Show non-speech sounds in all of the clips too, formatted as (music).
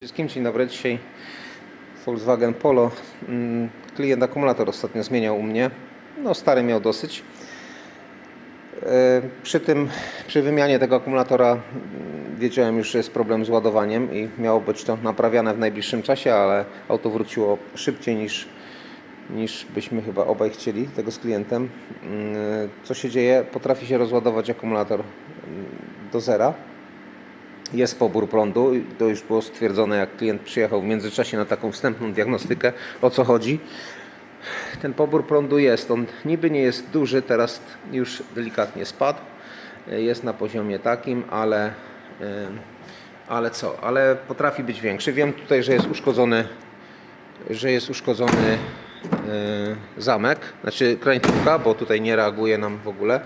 Wszystkim dzień dobry. Dzisiaj Volkswagen Polo. Mm, Klient akumulator ostatnio zmieniał u mnie. No stary miał dosyć. E, Przy tym, przy wymianie tego akumulatora mm, wiedziałem już, że jest problem z ładowaniem i miało być to naprawiane w najbliższym czasie, ale auto wróciło szybciej niż, niż byśmy chyba obaj chcieli tego z klientem. Mm, Co się dzieje? Potrafi się rozładować akumulator do zera jest pobór prądu. To już było stwierdzone, jak klient przyjechał w międzyczasie na taką wstępną diagnostykę, o co chodzi. Ten pobór prądu jest. On niby nie jest duży, teraz już delikatnie spadł. Jest na poziomie takim, ale, yy, ale co? Ale potrafi być większy. Wiem tutaj, że jest uszkodzony, że jest uszkodzony yy, zamek, znaczy krańcówka, bo tutaj nie reaguje nam w ogóle.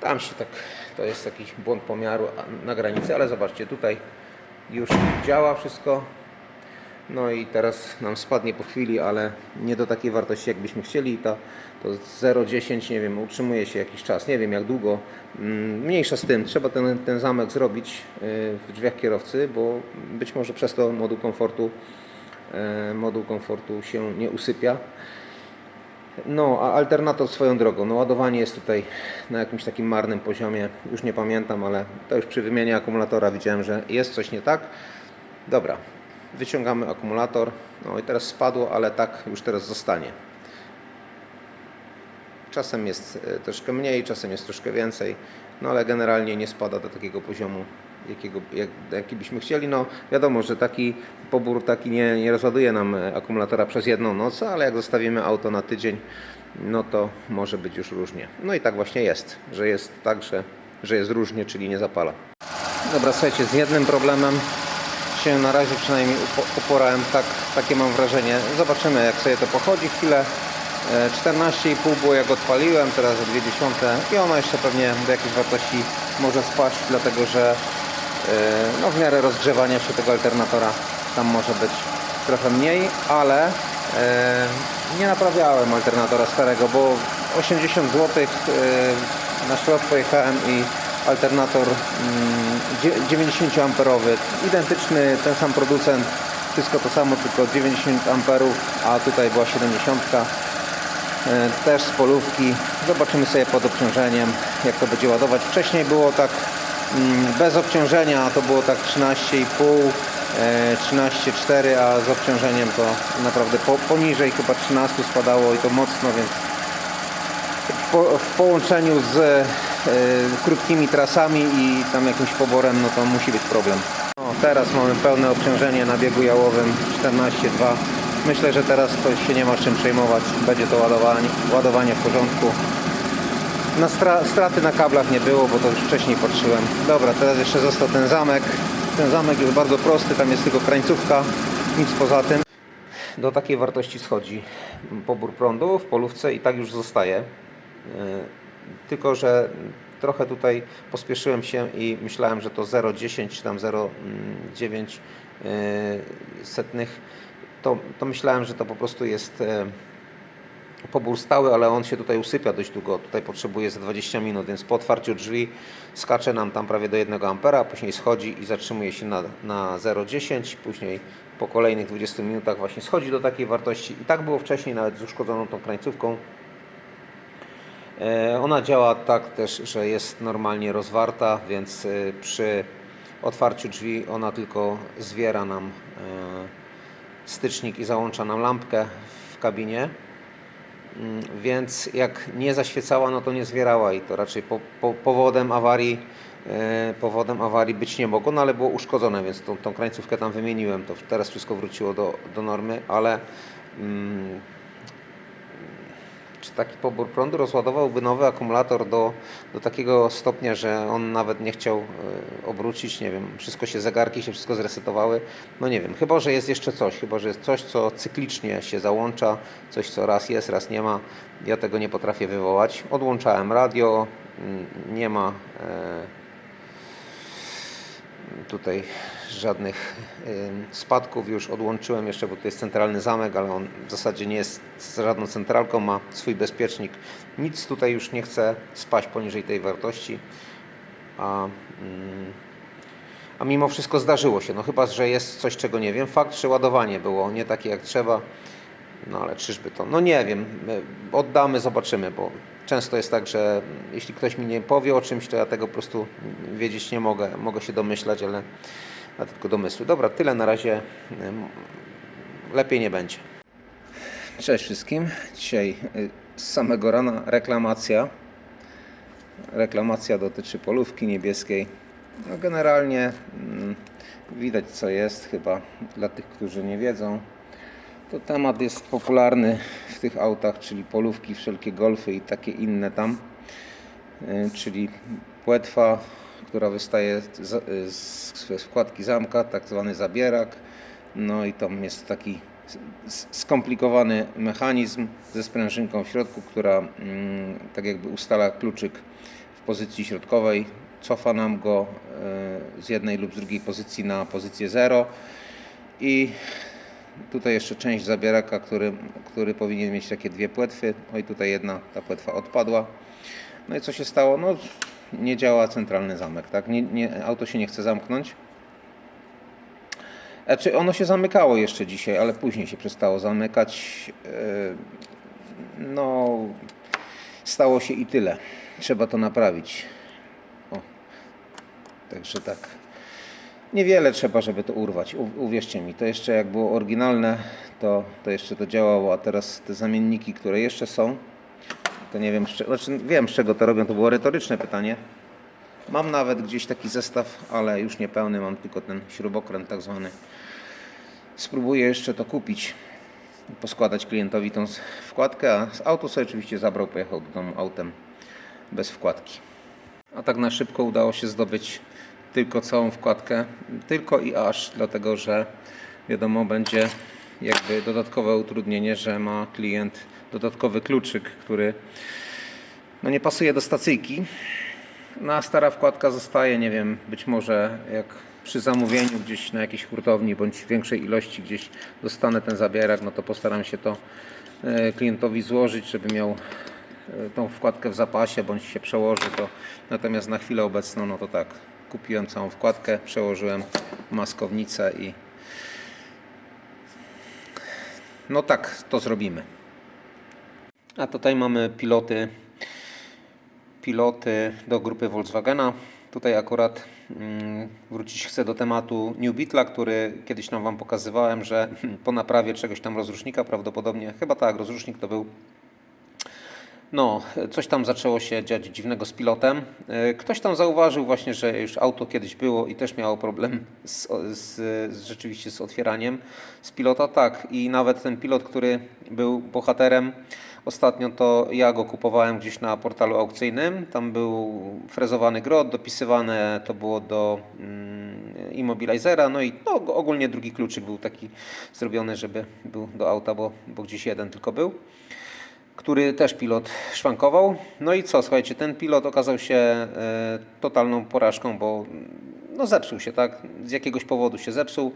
Tam się tak, to jest jakiś błąd pomiaru na granicy, ale zobaczcie, tutaj już działa wszystko. No i teraz nam spadnie po chwili, ale nie do takiej wartości, jakbyśmy chcieli. To, to 0,10, nie wiem, utrzymuje się jakiś czas, nie wiem jak długo. Mm, Mniejsza z tym, trzeba ten, ten zamek zrobić y, w drzwiach kierowcy, bo być może przez to moduł komfortu, e, moduł komfortu się nie usypia. No, a alternator swoją drogą. No, ładowanie jest tutaj na jakimś takim marnym poziomie. Już nie pamiętam, ale to już przy wymianie akumulatora widziałem, że jest coś nie tak. Dobra, wyciągamy akumulator. No i teraz spadło, ale tak już teraz zostanie. Czasem jest e, troszkę mniej, czasem jest troszkę więcej, no ale generalnie nie spada do takiego poziomu, jakiego, jak, jaki byśmy chcieli. No wiadomo, że taki pobór taki nie, nie rozładuje nam e, akumulatora przez jedną noc, ale jak zostawimy auto na tydzień, no to może być już różnie. No i tak właśnie jest, że jest tak, że, że jest różnie, czyli nie zapala. Dobra, słuchajcie, z jednym problemem się na razie przynajmniej upo- uporałem, tak, takie mam wrażenie. Zobaczymy jak sobie to pochodzi chwilę. E, 14,5 było jak odpaliłem, teraz o 0,2 i ono jeszcze pewnie do jakiejś wartości może spaść, dlatego że e, no, w miarę rozgrzewania się tego alternatora tam może być trochę mniej, ale e, nie naprawiałem alternatora starego, bo 80 zł na ślad pojechałem i alternator mm, dzie- 90 amperowy, identyczny, ten sam producent, wszystko to samo, tylko 90 amperów, a tutaj była 70. E, Też z polówki. Zobaczymy sobie pod obciążeniem, jak to będzie ładować. Wcześniej było tak mm, bez obciążenia, to było tak 13,5, e, 13,4, a z obciążeniem to naprawdę po, poniżej chyba 13 spadało i to mocno, więc w połączeniu z e, krótkimi trasami i tam jakimś poborem, no to musi być problem. No, teraz mamy pełne obciążenie na biegu jałowym 14,2. Myślę, że teraz to się nie ma czym przejmować. Będzie to ładowanie, ładowanie w porządku. Na stra, straty na kablach nie było, bo to już wcześniej patrzyłem. Dobra, teraz jeszcze został ten zamek. Ten zamek jest bardzo prosty, tam jest tylko krańcówka, nic poza tym. Do takiej wartości schodzi pobór prądu w polówce i tak już zostaje. Yy, Tylko, że trochę tutaj pospieszyłem się i myślałem, że to 0,10 czy tam 0,9 yy, setnych. To, to myślałem, że to po prostu jest e, pobór stały, ale on się tutaj usypia dość długo. Tutaj potrzebuje za 20 minut, więc po otwarciu drzwi skacze nam tam prawie do 1 ampera, później schodzi i zatrzymuje się na, na 0,10, później po kolejnych 20 minutach właśnie schodzi do takiej wartości. I tak było wcześniej, nawet z uszkodzoną tą krańcówką. E, Ona działa tak też, że jest normalnie rozwarta, więc e, przy otwarciu drzwi ona tylko zwiera nam stycznik i załącza nam lampkę w kabinie. Mm, Więc jak nie zaświecała, no to nie zwierała i to raczej po, po, powodem awarii e, powodem awarii być nie mogło, no ale było uszkodzone, więc tą, tą krańcówkę tam wymieniłem. To teraz wszystko wróciło do, do normy, ale mm, czy taki pobór prądu rozładowałby nowy akumulator do, do takiego stopnia, że on nawet nie chciał e, obrócić, nie wiem, wszystko się, zegarki się wszystko zresetowały, no nie wiem, chyba, że jest jeszcze coś, chyba, że jest coś, co cyklicznie się załącza, coś, co raz jest, raz nie ma, ja tego nie potrafię wywołać. Odłączałem radio, mm, nie ma e, tutaj żadnych spadków już odłączyłem jeszcze, bo to jest centralny zamek, ale on w zasadzie nie jest żadną centralką, ma swój bezpiecznik. Nic tutaj już nie chce spaść poniżej tej wartości. A, mm, a mimo wszystko zdarzyło się. No chyba, że jest coś, czego nie wiem. Fakt, że ładowanie było nie takie jak trzeba. No ale czyżby to? No nie wiem. My Oddamy, zobaczymy, bo często jest tak, że jeśli ktoś mi nie powie o czymś, to ja tego po prostu wiedzieć nie mogę. Mogę się domyślać, ale ja tylko domysły. Dobra, tyle na razie. Lepiej nie będzie. Cześć wszystkim. Dzisiaj y, z samego rana reklamacja. Reklamacja dotyczy polówki niebieskiej. No generalnie mm, widać co jest chyba dla tych, którzy nie wiedzą. To temat jest popularny w tych autach, czyli polówki, wszelkie golfy i takie inne tam. Y, Czyli płetwa, która wystaje z, wkładki zamka, tak zwany zabierak. No i tam jest taki skomplikowany mechanizm ze sprężynką w środku, która mm, tak jakby ustala kluczyk w pozycji środkowej, cofa nam go e, z jednej lub z drugiej pozycji na pozycję 0 i tutaj jeszcze część zabieraka, który, który powinien mieć takie dwie płetwy. Oj, tutaj jedna ta płetwa odpadła. No i co się stało? No, nie działa centralny zamek, tak? Nie, nie, auto się nie chce zamknąć. Znaczy ono się zamykało jeszcze dzisiaj, ale później się przestało zamykać. Yy, No, stało się i tyle. Trzeba to naprawić. O, także tak. Niewiele trzeba, żeby to urwać. U, uwierzcie mi, to jeszcze jak było oryginalne, to, to jeszcze to działało, a teraz te zamienniki, które jeszcze są, to nie wiem, z cze- znaczy wiem z czego to robią, to było retoryczne pytanie. Mam nawet gdzieś taki zestaw, ale już nie pełny, mam tylko ten śrubokręt tak zwany. Spróbuję jeszcze to kupić, poskładać klientowi tą wkładkę, a z auto sobie oczywiście zabrał, pojechał do domu autem bez wkładki. A tak na szybko udało się zdobyć tylko całą wkładkę, tylko i aż, dlatego że wiadomo, będzie jakby dodatkowe utrudnienie, że ma klient dodatkowy kluczyk, który no nie pasuje do stacyjki. No a stara wkładka zostaje, nie wiem, być może jak przy zamówieniu gdzieś na jakiejś hurtowni bądź większej ilości gdzieś dostanę ten zabierak, no to postaram się to e, klientowi złożyć, żeby miał e, tą wkładkę w zapasie bądź się przełoży to. Natomiast na chwilę obecną, no to tak, kupiłem całą wkładkę, przełożyłem maskownicę i no tak, to zrobimy. A tutaj mamy piloty piloty do grupy Volkswagena. Tutaj akurat mm, wrócić chcę do tematu New Beetla, który kiedyś nam Wam pokazywałem, że (laughs) po naprawie czegoś tam rozrusznika prawdopodobnie, chyba tak, rozrusznik to był no, coś tam zaczęło się dziać dziwnego z pilotem. E, Ktoś tam zauważył właśnie, że już auto kiedyś było i też miało problem z, z, z, rzeczywiście z otwieraniem z pilota. Tak, i nawet ten pilot, który był bohaterem, ostatnio to ja go kupowałem gdzieś na portalu aukcyjnym. Tam był frezowany grot, dopisywane to było do mm, immobilizera, no i no, ogólnie drugi kluczyk był taki zrobiony, żeby był do auta, bo, bo gdzieś jeden tylko był który też pilot szwankował. No i co, słuchajcie, ten pilot okazał się e, totalną porażką, bo no zepsuł się, tak? Z jakiegoś powodu się zepsuł.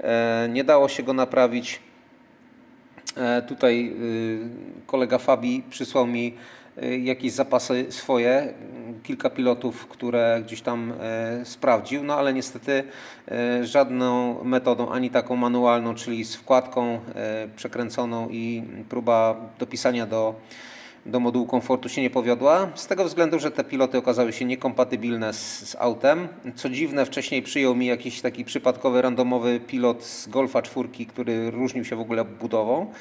E, nie dało się go naprawić. E, tutaj y, kolega Fabi przysłał mi y, jakieś zapasy swoje, kilka pilotów, które gdzieś tam e, sprawdził, no ale niestety e, żadną metodą, ani taką manualną, czyli z wkładką e, przekręconą i próba dopisania do, do modułu komfortu się nie powiodła. Z tego względu, że te piloty okazały się niekompatybilne z, z autem. Co dziwne, wcześniej przyjął mi jakiś taki przypadkowy, randomowy pilot z Golfa 4, który różnił się w ogóle budową.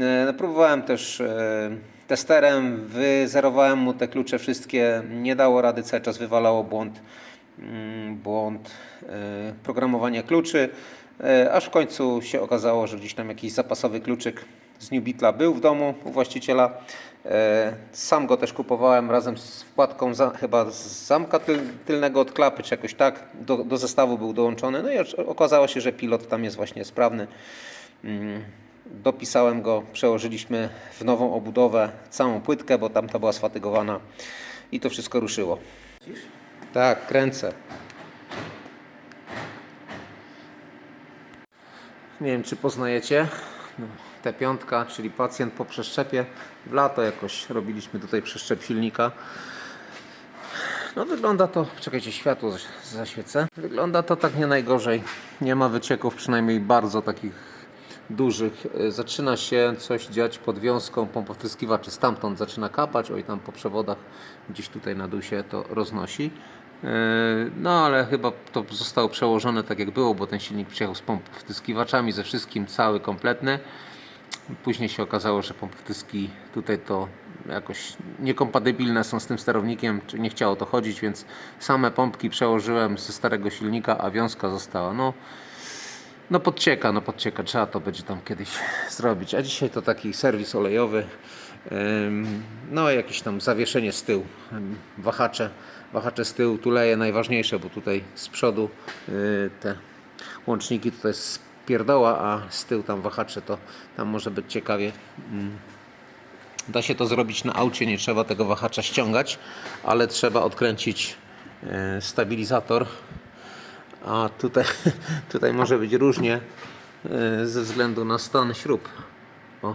E, Próbowałem też e, testerem, wyzerowałem mu te klucze wszystkie, nie dało rady, cały czas wywalało błąd, mm, błąd e, programowania kluczy, aż w końcu się okazało, że gdzieś tam jakiś zapasowy kluczyk z New był w domu u właściciela. E, Sam go też kupowałem razem z wkładką za, chyba z zamka tyl, tylnego od klapy, czy jakoś tak, do, do zestawu był dołączony. No i okazało się, że pilot tam jest właśnie sprawny. Mm, Dopisałem go, przełożyliśmy w nową obudowę całą płytkę, bo tamta była sfatygowana i to wszystko ruszyło. Tak, kręcę. Nie wiem, czy poznajecie. No, T5, czyli pacjent po przeszczepie. W lato jakoś robiliśmy tutaj przeszczep silnika. No wygląda to, czekajcie, światło zaś- zaświecę. Wygląda to tak nie najgorzej. Nie ma wycieków, przynajmniej bardzo takich dużych. Y, Zaczyna się coś dziać pod wiązką pompowtryskiwaczy. Stamtąd zaczyna kapać, oj tam po przewodach gdzieś tutaj na dół się to roznosi. Yy, No ale chyba to zostało przełożone tak jak było, bo ten silnik przyjechał z pompowtryskiwaczami, ze wszystkim cały, kompletny. Później się okazało, że pompowtyski tutaj to jakoś niekompatybilne są z tym sterownikiem, czy nie chciało to chodzić, więc same pompki przełożyłem ze starego silnika, a wiązka została. No, no podcieka, no podcieka, trzeba to będzie tam kiedyś zrobić. A dzisiaj to taki serwis olejowy, no jakieś tam zawieszenie z tyłu, wahacze, wahacze z tyłu, tuleje najważniejsze, bo tutaj z przodu y, te łączniki to jest pierdoła, a z tyłu tam wahacze to tam może być ciekawie. Ym, Da się to zrobić na aucie, nie trzeba tego wahacza ściągać, ale trzeba odkręcić y, stabilizator a tutaj, (laughs) tutaj może być różnie e, ze względu na stan śrub. O.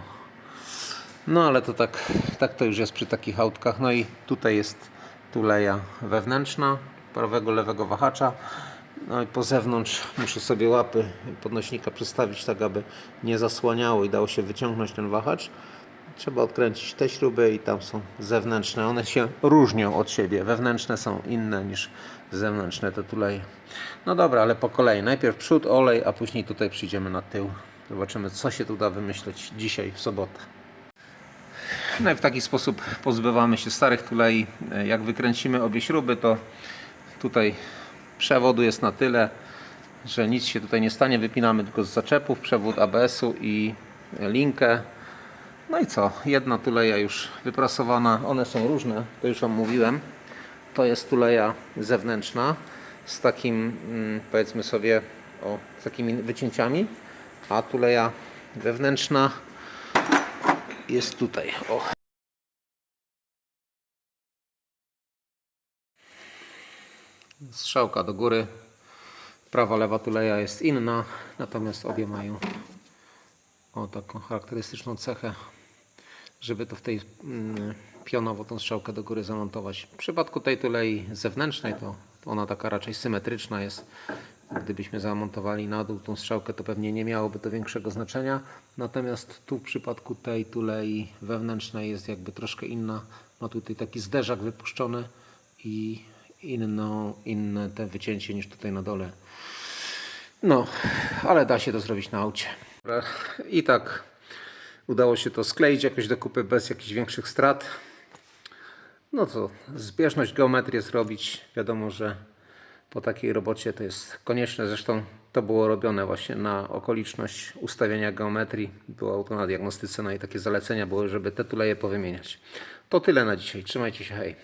No ale to tak, tak to już jest przy takich autkach. No i tutaj jest tuleja wewnętrzna prawego, lewego wahacza. No i po zewnątrz muszę sobie łapy podnośnika przystawić tak, aby nie zasłaniało i dało się wyciągnąć ten wahacz. Trzeba odkręcić te śruby i tam są zewnętrzne. One się różnią od siebie. Wewnętrzne są inne niż zewnętrzne te tuleje. No dobra, ale po kolei. Najpierw przód, olej, a później tutaj przyjdziemy na tył. Zobaczymy, co się tu da wymyśleć dzisiaj w sobotę. No i w taki sposób pozbywamy się starych tulei. Jak wykręcimy obie śruby, to tutaj przewodu jest na tyle, że nic się tutaj nie stanie. Wypinamy tylko z zaczepów przewód ABS-u i linkę. No i co? Jedna tuleja już wyprasowana. One są różne, to już Wam mówiłem. To jest tuleja zewnętrzna z takim, mm, powiedzmy sobie, o, z takimi wycięciami, a tuleja wewnętrzna jest tutaj. O. Strzałka do góry. Prawa, lewa tuleja jest inna, natomiast obie mają o taką charakterystyczną cechę, żeby to w tej mm, pionowo tą strzałkę do góry zamontować. W przypadku tej tulei zewnętrznej to to ona taka raczej symetryczna jest. Gdybyśmy zamontowali na dół tą strzałkę, to pewnie nie miałoby to większego znaczenia. Natomiast tu w przypadku tej tulei wewnętrznej jest jakby troszkę inna. Ma tutaj taki zderzak wypuszczony i inno, inne te wycięcie niż tutaj na dole. No, ale da się to zrobić na aucie. I tak udało się to skleić jakoś do kupy bez jakichś większych strat. No co, zbieżność geometrię zrobić. Wiadomo, że po takiej robocie to jest konieczne. Zresztą to było robione właśnie na okoliczność ustawienia geometrii. Było to na diagnostyce, no i takie zalecenia były, żeby te tuleje powymieniać. To tyle na dzisiaj. Trzymajcie się, hej.